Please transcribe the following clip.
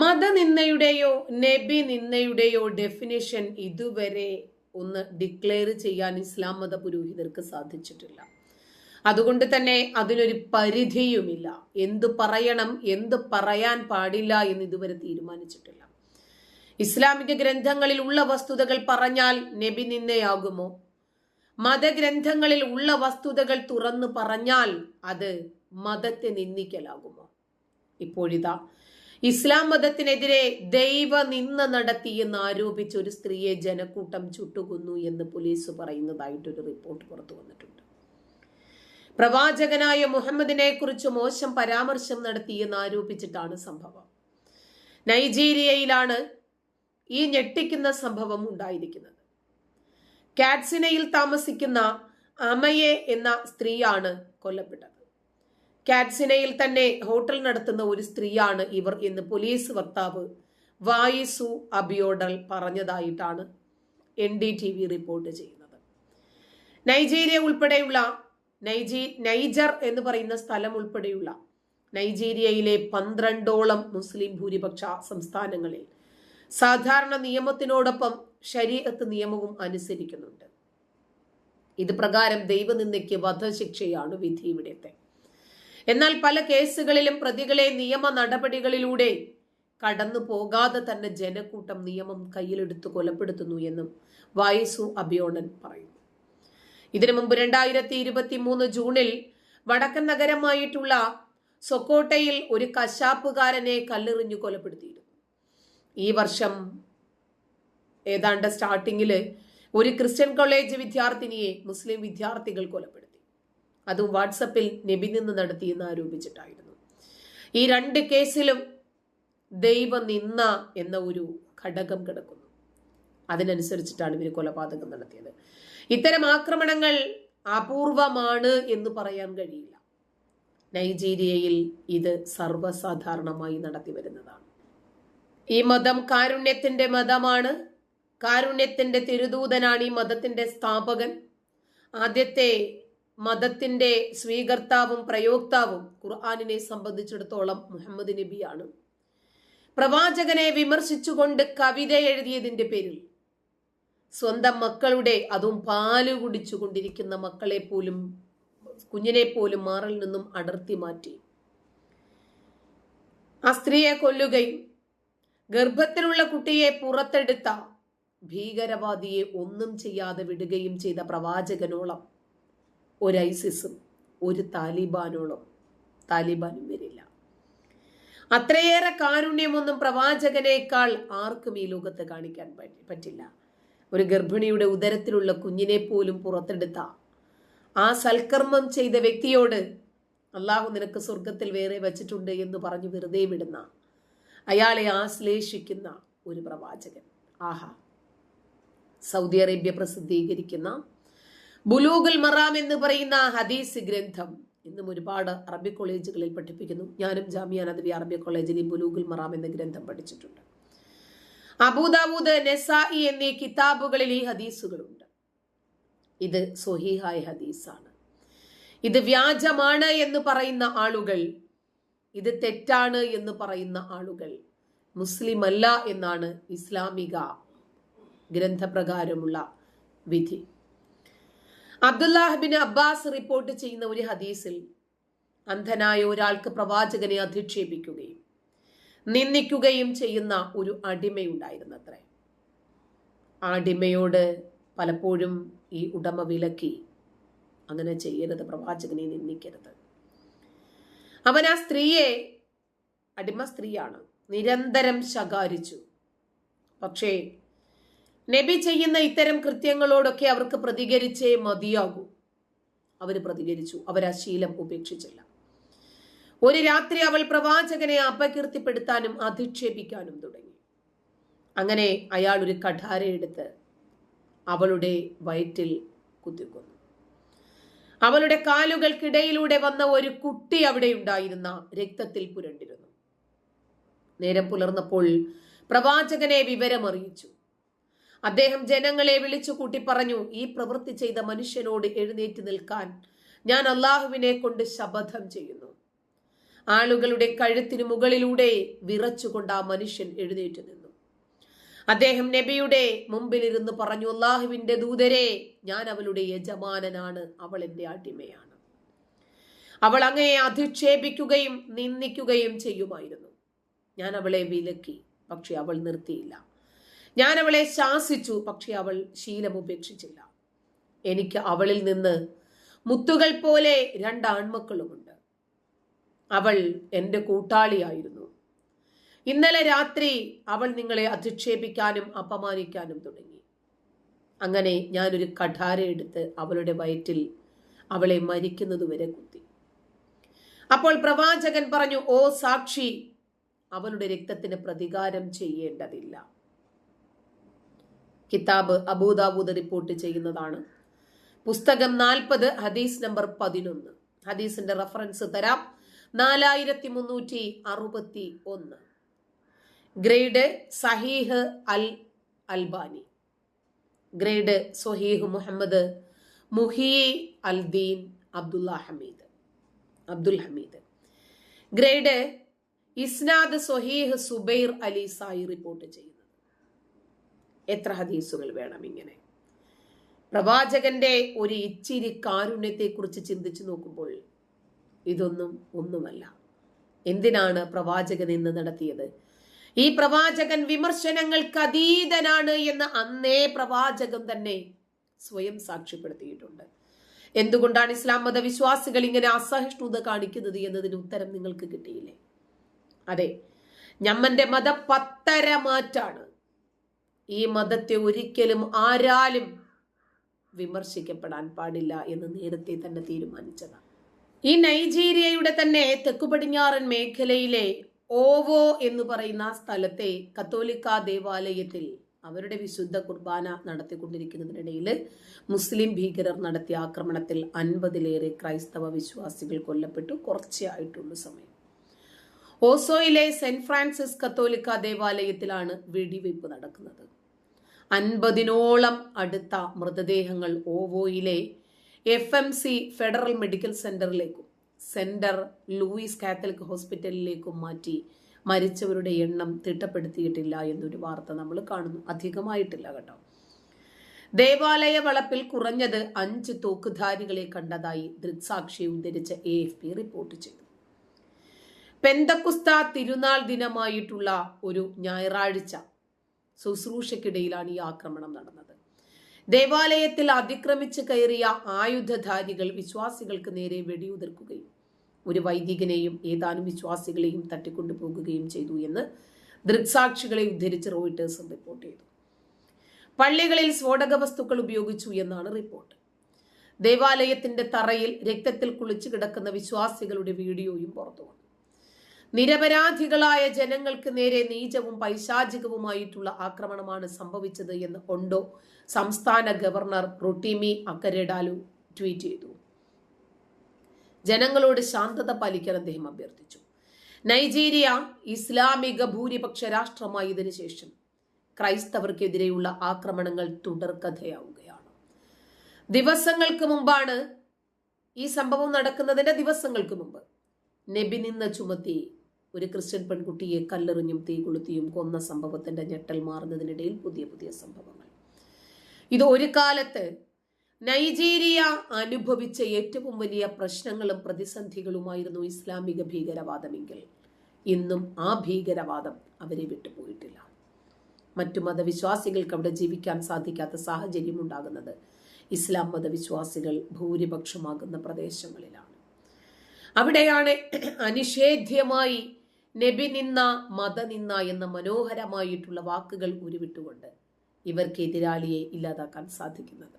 മതനിന്ദയുടെയോ നബി നിന്ദയുടെയോ ഡെഫിനേഷൻ ഇതുവരെ ഒന്ന് ഡിക്ലെയർ ചെയ്യാൻ ഇസ്ലാം മത പുരോഹിതർക്ക് സാധിച്ചിട്ടില്ല. അതുകൊണ്ട് തന്നെ അതിനൊരു പരിധിയുമില്ല. എന്ത് പറയണം എന്ത് പറയാൻ പാടില്ല എന്ന് ഇതുവരെ തീരുമാനിച്ചിട്ടില്ല. ഇസ്ലാമിക ഗ്രന്ഥങ്ങളിൽ ഉള്ള വസ്തുതകൾ പറഞ്ഞാൽ നബി നിന്നയാകുമോ മതഗ്രന്ഥങ്ങളിൽ ഉള്ള വസ്തുതകൾ തുറന്നു പറഞ്ഞാൽ അത് മതത്തെ നിന്ദിക്കലാകുമോ? ഇപ്പോഴിതാ ഇസ്ലാം മതത്തിനെതിരെ ദൈവ നിന്ന നടത്തിയെന്ന് ആരോപിച്ച് ഒരു സ്ത്രീയെ ജനക്കൂട്ടം ചുട്ടുകൊന്നു എന്ന് പോലീസ് പറയുന്നതായിട്ടൊരു റിപ്പോർട്ട് പുറത്തു വന്നിട്ടുണ്ട്. പ്രവാചകനായ മുഹമ്മദിനെ കുറിച്ച് മോശം പരാമർശം നടത്തിയെന്ന് ആരോപിച്ചിട്ടാണ് സംഭവം. നൈജീരിയയിലാണ് ഈ ഞെട്ടിക്കുന്ന സംഭവം ഉണ്ടായിരിക്കുന്നത്. കാറ്റ്സിനയിൽ താമസിക്കുന്ന അമയെ എന്ന സ്ത്രീയാണ് കൊല്ലപ്പെട്ടത്. കാറ്റ്സിനയിൽ തന്നെ ഹോട്ടൽ നടത്തുന്ന ഒരു സ്ത്രീയാണ് ഇവർ എന്ന് പോലീസ് വക്താവ് വായിസു അബിയോഡൽ പറഞ്ഞതായിട്ടാണ് N D T V report ചെയ്യുന്നത്. നൈജീരിയ ഉൾപ്പെടെയുള്ള നൈജീ നൈജർ എന്ന് പറയുന്ന സ്ഥലം ഉൾപ്പെടെയുള്ള നൈജീരിയയിലെ പന്ത്രണ്ടോളം മുസ്ലിം ഭൂരിപക്ഷ സംസ്ഥാനങ്ങളിൽ സാധാരണ നിയമത്തിനോടൊപ്പം ശരീരത്ത് നിയമവും അനുസരിക്കുന്നുണ്ട്. ഇത് പ്രകാരം ദൈവനിന്ദയ്ക്ക് വധശിക്ഷയാണ് വിധി ഇവിടത്തെ എന്നാൽ പല കേസുകളിലും പ്രതികളെ നിയമ നടപടികളിലൂടെ കടന്നു പോകാതെ തന്നെ ജനക്കൂട്ടം നിയമം കയ്യിലെടുത്ത് കൊലപ്പെടുത്തുന്നു എന്നും വായസു അഭിയോണൻ പറയുന്നു. ഇതിനു മുമ്പ് രണ്ടായിരത്തി ഇരുപത്തി മൂന്ന് ജൂണിൽ വടക്കൻ നഗരമായിട്ടുള്ള സൊക്കോട്ടയിൽ ഒരു കശാപ്പുകാരനെ കല്ലെറിഞ്ഞു കൊലപ്പെടുത്തിയിരുന്നു. ഈ വർഷം ഏതാണ്ട് സ്റ്റാർട്ടിങ്ങിൽ ഒരു ക്രിസ്ത്യൻ കോളേജ് വിദ്യാർത്ഥിനിയെ മുസ്ലിം വിദ്യാർത്ഥികൾ കൊലപ്പെടുത്തി. അതും വാട്സപ്പിൽ നബി നിന്ന് നടത്തിയെന്ന് ആരോപിച്ചിട്ടായിരുന്നു. ഈ രണ്ട് കേസിലും ദൈവ നിന്ന എന്ന ഒരു ഘടകം കിടക്കുന്നു. അതിനനുസരിച്ചിട്ടാണ് ഇവർ കൊലപാതകം നടത്തിയത്. ഇത്തരം ആക്രമണങ്ങൾ അപൂർവമാണ് എന്ന് പറയാൻ കഴിയില്ല. നൈജീരിയയിൽ ഇത് സർവസാധാരണമായി നടത്തി വരുന്നതാണ്. ഈ മതം കാരുണ്യത്തിന്റെ മതമാണ്. കാരുണ്യത്തിന്റെ തിരുദൂതനാണ് ഈ മതത്തിന്റെ സ്ഥാപകൻ. ആദ്യത്തെ മതത്തിന്റെ സ്വീകർത്താവും പ്രയോക്താവും ഖുർആാനിനെ സംബന്ധിച്ചിടത്തോളം മുഹമ്മദ് നബിയാണ്. പ്രവാചകനെ വിമർശിച്ചുകൊണ്ട് കവിത എഴുതിയതിന്റെ പേരിൽ സ്വന്തം മക്കളുടെ അതും പാൽ കുടിച്ചു കൊണ്ടിരിക്കുന്ന മക്കളെ പോലും കുഞ്ഞിനെ പോലും മാറിൽ നിന്നും അടർത്തി മാറ്റി. ആ സ്ത്രീയെ കൊല്ലുകയും ഗർഭത്തിലുള്ള കുട്ടിയെ പുറത്തെടുത്ത ഭീകരവാദിയെ ഒന്നും ചെയ്യാതെ വിടുകയും ചെയ്ത പ്രവാചകനോളം ഒരു ഐസിസും ഒരു താലിബാനോളം. താലിബാനും വരില്ല. അത്രയേറെ കാരുണ്യമൊന്നും പ്രവാചകനേക്കാൾ ആർക്കും ഈ ലോകത്ത് കാണിക്കാൻ പറ്റില്ല. ഒരു ഗർഭിണിയുടെ ഉദരത്തിലുള്ള കുഞ്ഞിനെ പോലും പുറത്തെടുത്ത ആ സൽക്കർമ്മം ചെയ്ത വ്യക്തിയോട് അള്ളാഹു നിനക്ക് സ്വർഗത്തിൽ വേറെ വച്ചിട്ടുണ്ട് എന്ന് പറഞ്ഞു വെറുതെ വിടുന്ന അയാളെ ആശ്ലേഷിക്കുന്ന ഒരു പ്രവാചകൻ. ആഹാ. സൗദി അറേബ്യ പ്രസിദ്ധീകരിക്കുന്ന ബുലൂഗുൽ മറാം എന്ന് പറയുന്ന ഹദീസ് ഗ്രന്ഥം ഇന്നും ഒരുപാട് അറബി കോളേജുകളിൽ പഠിപ്പിക്കുന്നു. ഞാനും ജാമിയ നദവി അറബി കോളേജിൽ ബുലൂഗുൽ മറാം എന്ന ഗ്രന്ഥം പഠിച്ചിട്ടുണ്ട്. അബൂദാബൂദ് നെസായി എന്നീ കിതാബുകളിൽ ഈ ഹദീസുകളുണ്ട്. ഇത് സൊഹീഹായ ഹദീസാണ്. ഇത് വ്യാജമാണ് എന്ന് പറയുന്ന ആളുകൾ ഇത് തെറ്റാണ് എന്ന് പറയുന്ന ആളുകൾ മുസ്ലിം അല്ല എന്നാണ് ഇസ്ലാമിക ഗ്രന്ഥപ്രകാരമുള്ള വിധി. അബ്ദുല്ലാഹിബിൻ അബ്ബാസ് റിപ്പോർട്ട് ചെയ്യുന്ന ഒരു ഹദീസിൽ അന്ധനായ ഒരാൾക്ക് പ്രവാചകനെ അധിക്ഷേപിക്കുകയും നിന്ദിക്കുകയും ചെയ്യുന്ന ഒരു അടിമയുണ്ടായിരുന്നത്രേ. ആ അടിമയോട് പലപ്പോഴും ഈ ഉടമ വിലക്കി അങ്ങനെ ചെയ്യരുത് പ്രവാചകനെ നിന്ദിക്കരുത്. അവൻ ആ സ്ത്രീയെ അടിമ സ്ത്രീയാണ് നിരന്തരം ശകാരിച്ചു. പക്ഷേ നബി ചെയ്യുന്ന ഇത്തരം കൃത്യങ്ങളോടൊക്കെ അവർക്ക് പ്രതികരിച്ചേ മതിയാകൂ. അവർ പ്രതികരിച്ചു. അവർ ആ ശീലം ഉപേക്ഷിച്ചില്ല. ഒരു രാത്രി അവൾ പ്രവാചകനെ അപകീർത്തിപ്പെടുത്താനും അധിക്ഷേപിക്കാനും തുടങ്ങി. അങ്ങനെ അയാൾ ഒരു കഠാരയെടുത്ത് അവളുടെ വയറ്റിൽ കുത്തിക്കൊന്നു. അവളുടെ കാലുകൾക്കിടയിലൂടെ വന്ന ഒരു കുട്ടി അവിടെ ഉണ്ടായിരുന്ന രക്തത്തിൽ പുരണ്ടിരുന്നു. നേരം പുലർന്നപ്പോൾ പ്രവാചകനെ വിവരമറിയിച്ചു. അദ്ദേഹം ജനങ്ങളെ വിളിച്ചു കൂട്ടി പറഞ്ഞു ഈ പ്രവൃത്തി ചെയ്ത മനുഷ്യനോട് എഴുന്നേറ്റ് നിൽക്കാൻ ഞാൻ അള്ളാഹുവിനെ കൊണ്ട് ശപഥം ചെയ്യുന്നു. ആളുകളുടെ കഴുത്തിന് മുകളിലൂടെ വിറച്ചുകൊണ്ട് ആ മനുഷ്യൻ എഴുന്നേറ്റ് നിന്നു. അദ്ദേഹം നബിയുടെ മുമ്പിലിരുന്ന് പറഞ്ഞു അള്ളാഹുവിന്റെ ദൂതരെ ഞാൻ അവളുടെ യജമാനനാണ് അവൾ എന്റെ അടിമയാണ്. അവൾ അങ്ങയെ അധിക്ഷേപിക്കുകയും നിന്ദിക്കുകയും ചെയ്യുമായിരുന്നു. ഞാൻ അവളെ വിലക്കി പക്ഷെ അവൾ നിർത്തിയില്ല. ഞാൻ അവളെ ശാസിച്ചു പക്ഷെ അവൾ ശീലം ഉപേക്ഷിച്ചില്ല. എനിക്ക് അവളിൽ നിന്ന് മുത്തുകൾ പോലെ രണ്ട് ആൺമക്കളുമുണ്ട്. അവൾ എന്റെ കൂട്ടാളിയായിരുന്നു. ഇന്നലെ രാത്രി അവൾ നിങ്ങളെ അധിക്ഷേപിക്കാനും അപമാനിക്കാനും തുടങ്ങി. അങ്ങനെ ഞാനൊരു കഠാര എടുത്ത് അവളുടെ വയറ്റിൽ അവളെ മരിക്കുന്നതുവരെ കുത്തി. അപ്പോൾ പ്രവാചകൻ പറഞ്ഞു ഓ സാക്ഷി അവളുടെ രക്തത്തിന് പ്രതികാരം ചെയ്യേണ്ടതില്ല. കിതാബ് അബൂദാബൂദ് റിപ്പോർട്ട് ചെയ്യുന്നതാണ്. പുസ്തകം നാൽപ്പത് ഹദീസ് നമ്പർ പതിനൊന്ന്. ഹദീസിന്റെ റഫറൻസ് തരാം. നാലായിരത്തി മുന്നൂറ്റി അറുപത്തി ഒന്ന് ഗ്രേഡ് സഹീഹ് അൽ Albani. Grade സൊഹീഹ് Muhammad Muhi Aldeen Abdullah Hamid. Abdul Hamid. Grade ഇസ്നാദ് സൊഹീഹ് സുബൈർ അലി സായി റിപ്പോർട്ട് ചെയ്യുന്നത് എത്ര ഹദീസുകൾ വേണം ഇങ്ങനെ? പ്രവാചകന്റെ ഒരു ഇച്ചിരി കാരുണ്യത്തെക്കുറിച്ച് ചിന്തിച്ചു നോക്കുമ്പോൾ ഇതൊന്നും ഒന്നുമല്ല. എന്തിനാണ് പ്രവാചകൻ ഇന്ന് നടത്തിയത്? ഈ പ്രവാചകൻ വിമർശനങ്ങൾക്ക് അതീതനാണ് എന്ന് അന്നേ പ്രവാചകൻ തന്നെ സ്വയം സാക്ഷ്യപ്പെടുത്തിയിട്ടുണ്ട്. എന്തുകൊണ്ടാണ് ഇസ്ലാം മത വിശ്വാസികൾ ഇങ്ങനെ അസഹിഷ്ണുത കാണിക്കുന്നത് എന്നതിന് ഉത്തരം നിങ്ങൾക്ക് കിട്ടിയില്ലേ? അതെ ഞമ്മന്റെ മത പത്തര മാറ്റാണ്. ഈ മതത്തെ ഒരിക്കലും ആരാലും വിമർശിക്കപ്പെടാൻ പാടില്ല എന്ന് നേരത്തെ തന്നെ തീരുമാനിച്ചതാണ്. ഈ നൈജീരിയയുടെ തന്നെ തെക്കു പടിഞ്ഞാറൻ മേഖലയിലെ ഓവോ എന്ന് പറയുന്ന സ്ഥലത്തെ കത്തോലിക്ക ദേവാലയത്തിൽ അവരുടെ വിശുദ്ധ കുർബാന നടത്തിക്കൊണ്ടിരിക്കുന്നതിനിടയിൽ മുസ്ലിം ഭീകരർ നടത്തിയ ആക്രമണത്തിൽ അൻപതിലേറെ ക്രൈസ്തവ വിശ്വാസികൾ കൊല്ലപ്പെട്ടു. കുറച്ചേ ആയിട്ടുള്ള സമയം. ഓസോയിലെ സെന്റ് ഫ്രാൻസിസ് കത്തോലിക്ക ദേവാലയത്തിലാണ് വെടിവയ്പ് നടക്കുന്നത്. അൻപതിനോളം അടുത്ത മൃതദേഹങ്ങൾ ഓവോയിലെ F M C federal medical സെന്ററിലേക്കും centre Louis Catholic ഹോസ്പിറ്റലിലേക്കും മാറ്റി മരിച്ചവരുടെ എണ്ണം തിട്ടപ്പെടുത്തിയിട്ടില്ല എന്നൊരു വാർത്ത നമ്മൾ കാണുന്നു. അധികമായിട്ടില്ല കേട്ടോ. ദേവാലയ വളപ്പിൽ കുറഞ്ഞത് അഞ്ച് തോക്കുധാരികളെ കണ്ടതായി ദൃക്സാക്ഷി ഉദ്ധരിച്ച എ റിപ്പോർട്ട് ചെയ്തു. പെന്തക്കുസ്ത തിരുനാൾ ദിനമായിട്ടുള്ള ഒരു ഞായറാഴ്ച ശുശ്രൂഷയ്ക്കിടയിലാണ് ഈ ആക്രമണം നടന്നത്. ദേവാലയത്തിൽ അതിക്രമിച്ച് കയറിയ ആയുധധാരികൾ വിശ്വാസികൾക്ക് നേരെ വെടിയുതിർക്കുകയും ഒരു വൈദികനെയും ഏതാനും വിശ്വാസികളെയും തട്ടിക്കൊണ്ടുപോകുകയും ചെയ്തു എന്ന് ദൃക്സാക്ഷികളെ ഉദ്ധരിച്ച് റോയിട്ടേഴ്സും റിപ്പോർട്ട് ചെയ്തു. പള്ളികളിൽ സ്ഫോടക വസ്തുക്കൾ ഉപയോഗിച്ചു എന്നാണ് റിപ്പോർട്ട്. ദേവാലയത്തിന്റെ തറയിൽ രക്തത്തിൽ കുളിച്ചു കിടക്കുന്ന വിശ്വാസികളുടെ വീഡിയോയും പുറത്തു വന്നു നിരപരാധികളായ ജനങ്ങൾക്ക് നേരെ നീചവും പൈശാചികവുമായിട്ടുള്ള ആക്രമണമാണ് സംഭവിച്ചത് എന്ന് ഒണ്ടോ സംസ്ഥാന ഗവർണർ റുട്ടിമി അക്കരഡാലു ട്വീറ്റ് ചെയ്തു. ജനങ്ങളോട് ശാന്തത പാലിക്കാൻ അദ്ദേഹം അഭ്യർത്ഥിച്ചു. നൈജീരിയ ഇസ്ലാമിക ഭൂരിപക്ഷ രാഷ്ട്രമായതിനു ശേഷം ക്രൈസ്തവർക്കെതിരെയുള്ള ആക്രമണങ്ങൾ തുടർക്കഥയാവുകയാണ്. ദിവസങ്ങൾക്ക് മുമ്പാണ് ഈ സംഭവം നടക്കുന്നതിന്റെ ദിവസങ്ങൾക്ക് മുമ്പ് നബി നിന്ന ചുമത്തി ഒരു ക്രിസ്ത്യൻ പെൺകുട്ടിയെ കല്ലെറിഞ്ഞും തീ കൊളുത്തിയും കൊന്ന സംഭവത്തിന്റെ ഞെട്ടൽ മാറുന്നതിനിടയിൽ പുതിയ പുതിയ സംഭവങ്ങൾ. ഇത് ഒരു കാലത്ത് നൈജീരിയ അനുഭവിച്ച ഏറ്റവും വലിയ പ്രശ്നങ്ങളും പ്രതിസന്ധികളുമായിരുന്നു ഇസ്ലാമിക ഭീകരവാദമെങ്കിൽ. ഇന്നും ആ ഭീകരവാദം അവരെ വിട്ടുപോയിട്ടില്ല. മറ്റു മതവിശ്വാസികൾക്ക് അവിടെ ജീവിക്കാൻ സാധിക്കാത്ത സാഹചര്യം ഉണ്ടാകുന്നത് ഇസ്ലാം മതവിശ്വാസികൾ ഭൂരിപക്ഷമാകുന്ന പ്രദേശങ്ങളിലാണ്. അവിടെയാണ് അനിഷേധ്യമായി നബി നിന്ന മതനിന്ന എന്ന മനോഹരമായിട്ടുള്ള വാക്കുകൾ ഉരുവിട്ടുകൊണ്ട് ഇവർക്ക് എതിരാളിയെ ഇല്ലാതാക്കാൻ സാധിക്കുന്നത്.